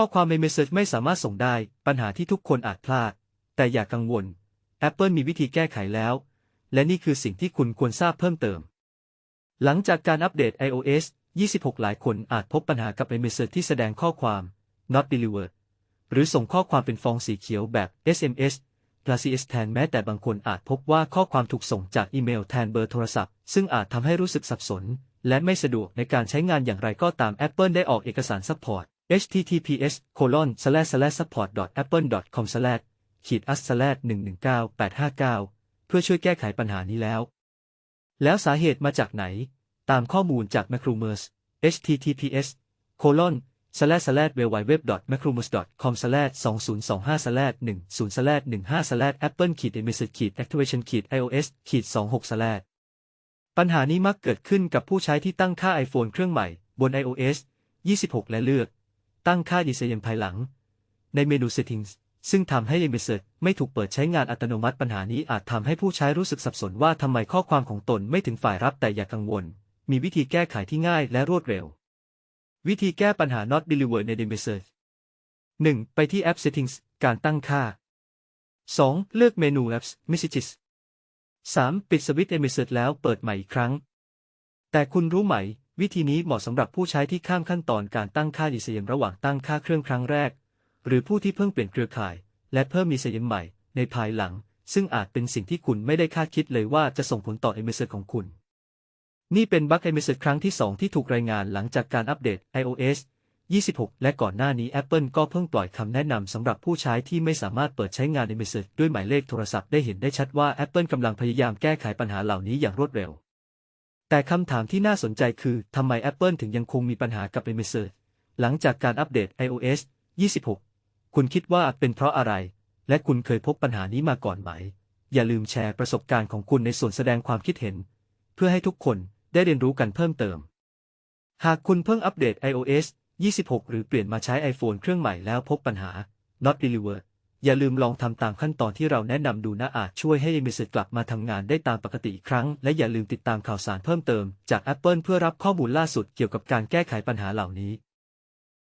ข้อความใน Message ไม่สามารถส่งได้ ปัญหาที่ทุกคนอาจพลาด แต่อย่ากังวล Apple มีวิธีแก้ไขแล้ว และนี่คือสิ่งที่คุณควรทราบเพิ่มเติม หลังจากการอัปเดต iOS 26 หลายคนอาจพบปัญหากับ iMessage ที่แสดงข้อความ not delivered หรือส่งข้อความเป็นฟองสีเขียวแบบ SMS ก a c i s แทนแม้แต่บางคนอาจพบว่าข้อความถูกส่งจากอีเมลแทนเบอร์โทรศัพท์ ซึ่งอาจทำให้รู้สึกสับสน และไม่สะดวกในการใช้งานอย่างไรก็ตาม Apple ได้ออกเอกสาร support https colon slash slash support apple com slash ขีด us slash 119859 เพื่อช่วยแก้ไขปัญหานี้แล้ว แล้วสาเหตุมาจากไหน ตามข้อมูลจาก Macrumors https colon slash slash www.macrumors com slash 2025 slash 10 slash 15 slash apple ขีด message ขีด activation ขีด ios ขีด 26 slash ปัญหานี้มักเกิดขึ้นกับผู้ใช้ที่ตั้งค่า iPhone เครื่องใหม่บน iOS 26 และเลือก ตั้งค่าดีไซน์ภายหลัง ในเมนู Settings ซึ่งทำให้ Message ไม่ถูกเปิดใช้งานอัตโนมัติปัญหานี้อาจทำให้ผู้ใช้รู้สึกสับสนว่าทำไมข้อความของตนไม่ถึงฝ่ายรับแต่อย่ากังวล มีวิธีแก้ไขที่ง่ายและรวดเร็ว วิธีแก้ปัญหา not delivered ใน The Message 1. ไปที่ App Settings การตั้งค่า 2. เลือกเมนู Apps Messages 3. ปิดสวิตช์ iMessage แล้วเปิดใหม่อีกครั้ง แต่คุณรู้ไหม วิธีนี้เหมาะสำหรับผู้ใช้ที่ข้ามขั้นตอนการตั้งค่าดีเซนระหว่างตั้งค่าเครื่องครั้งแรก หรือผู้ที่เพิ่งเปลี่ยนเครือข่าย และเพิ่มมีเซนใหม่ในภายหลัง ซึ่งอาจเป็นสิ่งที่คุณไม่ได้คาดคิดเลยว่าจะส่งผลต่อ iMessage ของคุณ นี่เป็นบั๊ก iMessage ครั้งที่ 2 ที่ถูกรายงานหลังจากการอัปเดต iOS 26 และก่อนหน้านี้ Apple ก็เพิ่งปล่อยคำแนะนำสำหรับผู้ใช้ที่ไม่สามารถเปิดใช้งาน iMessage ด้วยหมายเลขโทรศัพท์ได้เห็นได้ชัดว่า Apple กำลังพยายามแก้ไขปัญหาเหล่านี้อย่างรวดเร็ว แต่คำถามที่น่าสนใจคือทำไม Apple ถึงยังคงมีปัญหากับ iMessage หลังจากการอัปเดต iOS 26 คุณคิดว่าเป็นเพราะอะไร และคุณเคยพบปัญหานี้มาก่อนไหม อย่าลืมแชร์ประสบการณ์ของคุณในส่วนแสดงความคิดเห็น เพื่อให้ทุกคนได้เรียนรู้กันเพิ่มเติม หากคุณเพิ่งอัปเดต iOS 26 หรือเปลี่ยนมาใช้ iPhone เครื่องใหม่แล้วพบปัญหา not delivered อย่าลืมลองทำตามขั้นตอนที่เราแนะนำดูนะอาจช่วยให้ iMessage กลับมาทำงานได้ตามปกติอีกครั้ง และอย่าลืมติดตามข่าวสารเพิ่มเติมจาก Apple เพื่อรับข้อมูลล่าสุดเกี่ยวกับการแก้ไขปัญหาเหล่านี้